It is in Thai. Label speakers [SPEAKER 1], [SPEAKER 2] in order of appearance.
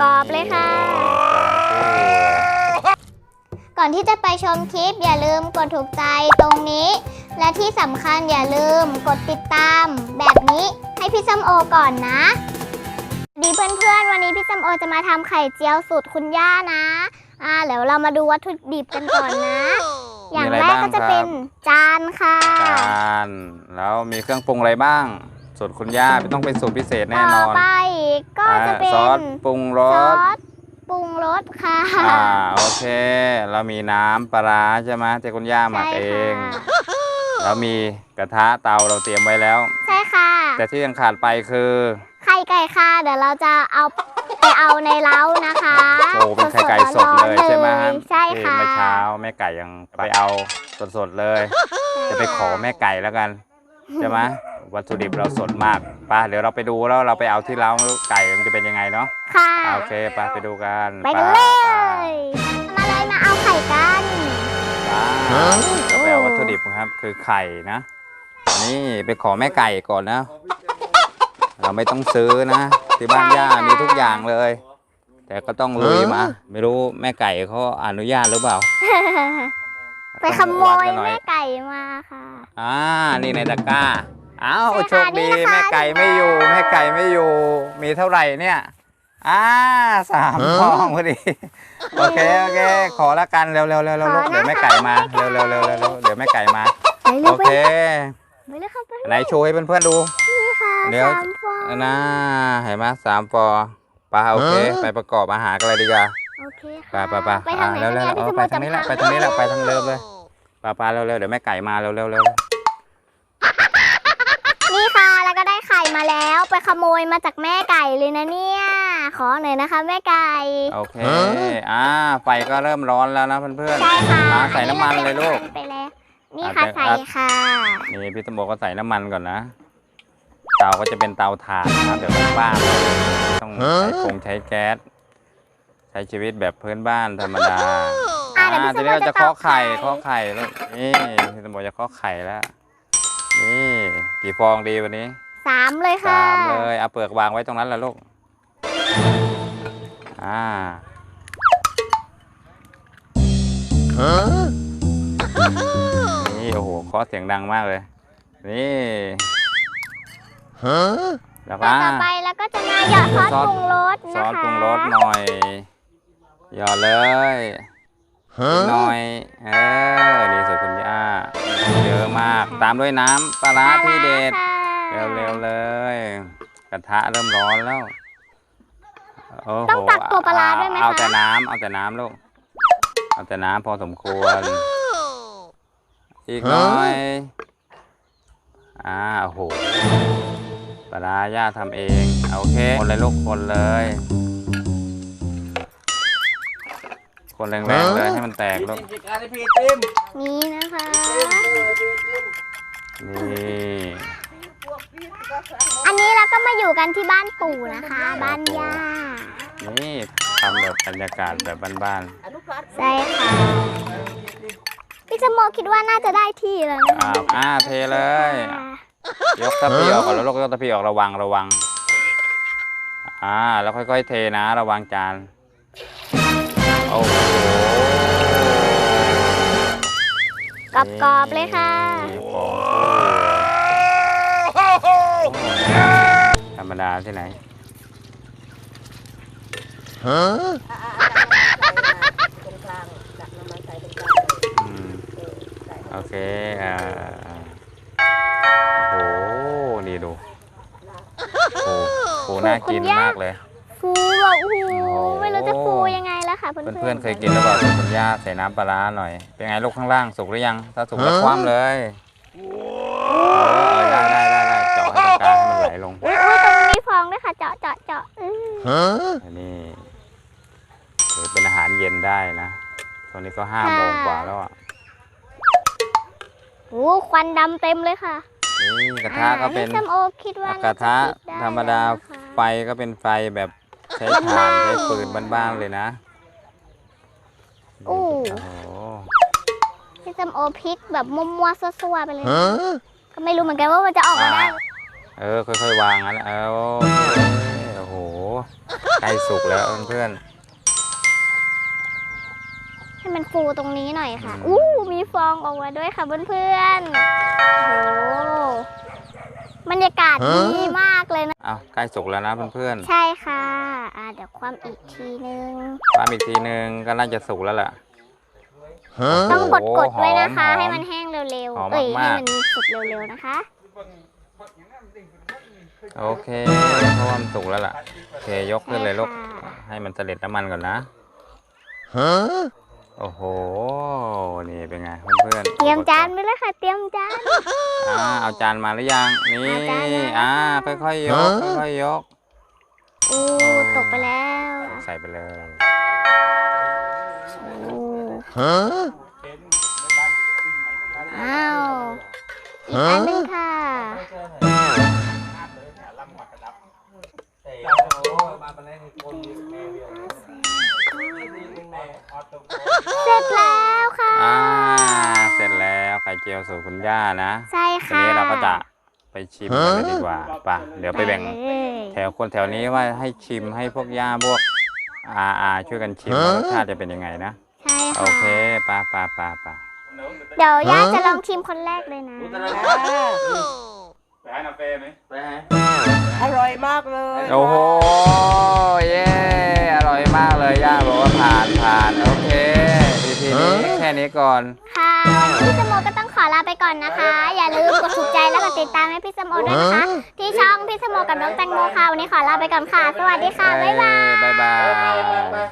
[SPEAKER 1] กรอบๆเลยค่ะ ก่อนที่จะไปชมคลิปอย่าลืมกดถูกใจตรงนี้ และที่สำคัญอย่าลืมกดติดตาม แบบนี้ให้พี่ส้มโอก่อนนะ ดีเพื่อนๆ วันนี้พี่ส้มโอจะมาทำไข่เจียวสูตรคุณย่านะ อ่าเดี๋ยวเรามาดูวัตถุดิบกันก่อนนะ อย่างแรกก็จะเป็นจานค่ะ
[SPEAKER 2] จานแล้วมีเครื่องปรุงอะไรบ้าง สูตรคุณย่าต้องเป็นสูตรพิเศษแน่น
[SPEAKER 1] ต่
[SPEAKER 2] อ
[SPEAKER 1] อนไปก็จะเป็น
[SPEAKER 2] อ่าซอสปรุงร
[SPEAKER 1] ซอ
[SPEAKER 2] ส
[SPEAKER 1] สปรุงรสค่ะ
[SPEAKER 2] อ่าโอเค เรามีน้ำปลาร้าใช่ไหมที่คุณย่าหมัก
[SPEAKER 1] ใช่
[SPEAKER 2] เอง
[SPEAKER 1] ค่ะ
[SPEAKER 2] แล้วมีกระทะเตาเราเตรียมไว้แล้ว
[SPEAKER 1] ใช่ค่ะ
[SPEAKER 2] แต่ที่ยังขาดไปคือ
[SPEAKER 1] ไข่ไก่ค่ะ เดี๋ยวเราจะเอาไปเอาในเล้านะคะ
[SPEAKER 2] โอ้เป็นไข่ไก่สดเลยใช่ไหมฮะ
[SPEAKER 1] ใช่
[SPEAKER 2] ที่
[SPEAKER 1] ค่ะ
[SPEAKER 2] เมื่อเช้าแม่ไก่ยังไปเอาสดๆเลย จะไปขอแม่ไก่แล้วกันใช่ไหม วัตถุดิบเราสดมากไป้าเดี๋ยวเราไปดูแล้วเราไปเอาที่เล้าไก่มันจะเป็นยังไงเนาะ
[SPEAKER 1] ค่ะ
[SPEAKER 2] อ่าโอเคไปไปดูกัน
[SPEAKER 1] ไปกันเลย มาเลยมาเอาไข่กัน
[SPEAKER 2] ไปเราไปเอาวัตถุดิบครับคือไข่นะนี่ไปขอแม่ไก่ก่อนนะ เราไม่ต้องซื้อนะที่บ้านย่ามีทุกอย่างเลย แต่ก็ต้องลุยมาไม่รู้แม่ไก่เขาอนุญาตหรือเปล่า
[SPEAKER 1] ไปขโมย
[SPEAKER 2] ต้องวัดกันหน่อ
[SPEAKER 1] แม่ไก่มาค่ะ
[SPEAKER 2] อ่า นี่ในตะกร้า อ้าว
[SPEAKER 1] ใช่
[SPEAKER 2] โช
[SPEAKER 1] ค่ะ
[SPEAKER 2] คดี
[SPEAKER 1] นี่นะคะ
[SPEAKER 2] แม่ไก่ไม่อยู่
[SPEAKER 1] ที่บ้าน
[SPEAKER 2] แม่ไก่ไม่อยู่ มีเท่าไหร่เนี่ยอ่าสามฟองพอดีโอเคโอเค ขอละกันเร็วเร็วเร็วเร็วเร็วเดี๋ยวแม่ไก่มาเร็วเร็วเร็วเร็วเร็วเดี๋ยวแม่ไก่มา
[SPEAKER 1] ไปเร็
[SPEAKER 2] โอ
[SPEAKER 1] วไป
[SPEAKER 2] เค
[SPEAKER 1] ไปเลยค่ะไป
[SPEAKER 2] ไหนโชว์ให้เพื่อนๆดู
[SPEAKER 1] นี่ค่ะ
[SPEAKER 2] เดี๋ยว
[SPEAKER 1] สามฟอง
[SPEAKER 2] นะเห็นไหมสามฟองไปโอเค ไปประกอบอาหารกันเลยดีกว่า
[SPEAKER 1] โอเค
[SPEAKER 2] ไป
[SPEAKER 1] ค่ะ
[SPEAKER 2] ไปไป
[SPEAKER 1] ไปทางไหน
[SPEAKER 2] เร็วเร็ว
[SPEAKER 1] เนี่ย
[SPEAKER 2] เอ
[SPEAKER 1] พี่
[SPEAKER 2] อ
[SPEAKER 1] สม
[SPEAKER 2] ไป
[SPEAKER 1] บูรณ์
[SPEAKER 2] ทางนี้แหละ
[SPEAKER 1] จำ
[SPEAKER 2] ไปทางนี้แหละไปทางเริ่มเลยไปไปเร็วเร็วเดี๋ยวแม่ไก่มาเร็วเร็วเร็ว
[SPEAKER 1] มาแล้ว ไปขโมยมาจากแม่ไก่เลยนะเนี่ย ขอหน่อยนะคะ แม่ไก่
[SPEAKER 2] โอเค อ่า ไฟก็เริ่มร้อนแล้วนะเพื่อนๆ
[SPEAKER 1] ใช่ค่ะ
[SPEAKER 2] อ่าใส่น้ำมันเลยลูก
[SPEAKER 1] ไปแล้วนี่ค่ะ
[SPEAKER 2] อะ
[SPEAKER 1] ใส่
[SPEAKER 2] อะ
[SPEAKER 1] ค่ะ
[SPEAKER 2] นี่พี่ตมโบก็ใส่น้ำมันก่อนนะ เตาก็จะเป็นเตาถ่านนะครับเดี๋ยวบ้านๆต้องใช้คงใช้แก๊ส ใช้ชีวิตแบบพื้นบ้านธรรมดา
[SPEAKER 1] อะเดี๋ยวพี่
[SPEAKER 2] ทีนี้เรา
[SPEAKER 1] สมบูรณ์
[SPEAKER 2] จะเคาะไข่
[SPEAKER 1] จะตอกไข่
[SPEAKER 2] เคาะไข่ลูกนี่พี่ตมโบจะเคาะไข่แล้ว นี่กี่ฟองดีวันนี้
[SPEAKER 1] สามเลยค่ะ
[SPEAKER 2] สามเลยเอาเปลือกวางไว้ตรงนั้นแหละลูกอ่านี่โอ้โหเคาะเสียงดังมากเลย นี่แล้ว
[SPEAKER 1] ต่
[SPEAKER 2] ก็
[SPEAKER 1] อต่อไปแล้วก็จะมาหยอดซอส
[SPEAKER 2] ซอส
[SPEAKER 1] ปรุงรส
[SPEAKER 2] ซ
[SPEAKER 1] นะ
[SPEAKER 2] อส
[SPEAKER 1] คะ
[SPEAKER 2] ปรุงรสหน่อยหยอดเลยนิดหน่อยเออนี่สุดคุณย่าเยอะมาก ตามด้วยน้ำปลาร้าที่เด็ด
[SPEAKER 1] ค่ะ
[SPEAKER 2] เร็วๆเลย กระทะเริ่มร้อนแล้วโอ้โห
[SPEAKER 1] ต้องตักตัวปลาร้าด้วยไหม
[SPEAKER 2] เอา
[SPEAKER 1] คะ
[SPEAKER 2] แต่น้ำเอาแต่น้ำลูกเอาแต่น้ำพอสมควร อีกหน้อยอ่าโอ้โหปลาร้าย่าทำเองโอเคคนเลยลูกคนเลย คนแรงๆเลยให้มันแตกลูก
[SPEAKER 1] นี่นะคะ ก็มาอยู่กันที่บ้านปู่นะคะ บ้านย่า
[SPEAKER 2] นี่ทำแบบบรรยากาศแบบบ้าน
[SPEAKER 1] ใช่ค่ะพี่สมโมคิดว่าน่าจะได้ที่แล้วนะ
[SPEAKER 2] ๆอ้าวอ่าเทเลยยกทัพพีออกก่อนแล้วลูกยกทัพพีออกระวังระวัง อ่า แล้วค่อยๆเทนะระวังจาน โอ้โห
[SPEAKER 1] กรอบๆเลยค่ะ
[SPEAKER 2] นี่ฟอง ธรรมดาที่ไหนอืมโอเคอ่าโอ้โหนี่ดูโอ้โหน่ากินมากเลย
[SPEAKER 1] ฟูแบบโอ้โห
[SPEAKER 2] โอ้
[SPEAKER 1] ไม่รู้จะฟูยังไงแล้วค่ะเพื่อนๆ
[SPEAKER 2] เพื่อนๆเคยกินหรือเปล่าคุณย่าใส่น้ำปลาร้าหน่อย เป็นไงลูกข้างล่างสุกหรือยัง ถ้าสุกแล้วคว่ำเลยะ
[SPEAKER 1] อื้อ
[SPEAKER 2] อันนี้ถือเป็นอาหารเย็นได้นะ ตอนนี้ก็ห้าโมงกว่าแล้วอะ
[SPEAKER 1] โอ้ควันดำเต็มเลยค่ะ
[SPEAKER 2] นี่กระทะก็เป็น
[SPEAKER 1] อ่าพี่ส้มโอคิดว่าก
[SPEAKER 2] ระทะ
[SPEAKER 1] น่จคิไธ
[SPEAKER 2] รรมดา
[SPEAKER 1] แล้วนะคะ
[SPEAKER 2] ไฟก็เป็นไฟแบบใช้ถ่านใช้ฟืนบ้านๆเลยนะ
[SPEAKER 1] อู้
[SPEAKER 2] โอ้โห
[SPEAKER 1] พี่ส้มโอพริกแบบมั่วๆซั่วๆไปเลยนะก็ไม่รู้เหมือนกันว่ามันจะออกมาได้
[SPEAKER 2] เออค่อยๆวางงั้นแหละเออโอ้โห ใกล้สุกแล้วเพื่อน
[SPEAKER 1] ให้มันฟูตรงนี้หน่อยค่ะ
[SPEAKER 2] อืม
[SPEAKER 1] อู้มีฟองออกมาด้วยค่ะเพื่อนๆ โอ้โหบรรยากาศดีมากเลยนะ
[SPEAKER 2] ๆเอาใกล้สุกแล้วนะเพื่อน
[SPEAKER 1] ใช่ค่ะอ่าเดี๋ยวความอีกทีนึง
[SPEAKER 2] ๆความอีกทีนึงก็น่าจะสุกแล้วล่ะ
[SPEAKER 1] ต้องกด
[SPEAKER 2] โอ้
[SPEAKER 1] กด
[SPEAKER 2] โห
[SPEAKER 1] ไว้นะคะ
[SPEAKER 2] หอม
[SPEAKER 1] ให้มันแห้งเร็ว
[SPEAKER 2] หอม
[SPEAKER 1] ๆ เอ้ย
[SPEAKER 2] มากๆ
[SPEAKER 1] ให้มันสุกเร็วๆนะคะ
[SPEAKER 2] โอเคเพราะว่ามันสุกแล้วล่ะ โอเคยกขึ้นเลยลูก
[SPEAKER 1] ใช่ค่ะ
[SPEAKER 2] ให้มันเสด็จน้ำมันก่อนนะโอ้โห นี่เป็นไงเพื่อนๆ
[SPEAKER 1] เตรียมจานไปเลยค่ะ เตรียมจาน
[SPEAKER 2] อ่าเอาจานมาหรือยัง นี่
[SPEAKER 1] เอาจานมา
[SPEAKER 2] อ่าค่อยๆยกค่อยๆยก
[SPEAKER 1] อู้ตกไปแล้ว
[SPEAKER 2] ใส่ไปเลย
[SPEAKER 1] อู้อ้าวอีกอันหนึงค่ะ เสร็จแล้วค่ะ
[SPEAKER 2] อ่า เสร็จแล้วไข่เจียวสูตรคุณย่านะ
[SPEAKER 1] ใช่
[SPEAKER 2] ที
[SPEAKER 1] ค่ะ
[SPEAKER 2] นี้เราก็จะไปชิมกันเลยดีกว่าป่ะเดี๋ยวไปแบ่ง
[SPEAKER 1] เลย
[SPEAKER 2] แถวคนแถวนี้ว่าให้ชิมให้พวกย่าพวกอาอาช่วยกันชิมว่ารสชาติจะเป็นยังไงนะ
[SPEAKER 1] ใช่
[SPEAKER 2] โอ
[SPEAKER 1] ค่ะ
[SPEAKER 2] เคป่ะป่ะป่ะป่ะ
[SPEAKER 1] เดี๋ยวย่าจะลองชิมคนแรกเลยนะ
[SPEAKER 2] ไปให้น้ำเฟไหมไปให้
[SPEAKER 3] อร่อยมากเลย
[SPEAKER 2] โอ้โห เย้อร่อยมากเลยย่าบอกว่าผ่านผ่านโอเค EP นี้แค่นี้ก่อน
[SPEAKER 1] ค่ะวันนี้พี่สมโมก็ต้องขอลาไปก่อนนะคะ อย่าลืมกดถูกใจและกดติดตามให้พี่สมโมด้วยนะคะ ที่ช่องพี่สมโมกับน้องแตงโมค่ะวันนี้ขอลาไปก่อนค่ะ สวัสดีค่ะ บ๊ายบาย
[SPEAKER 2] บ๊ายบาย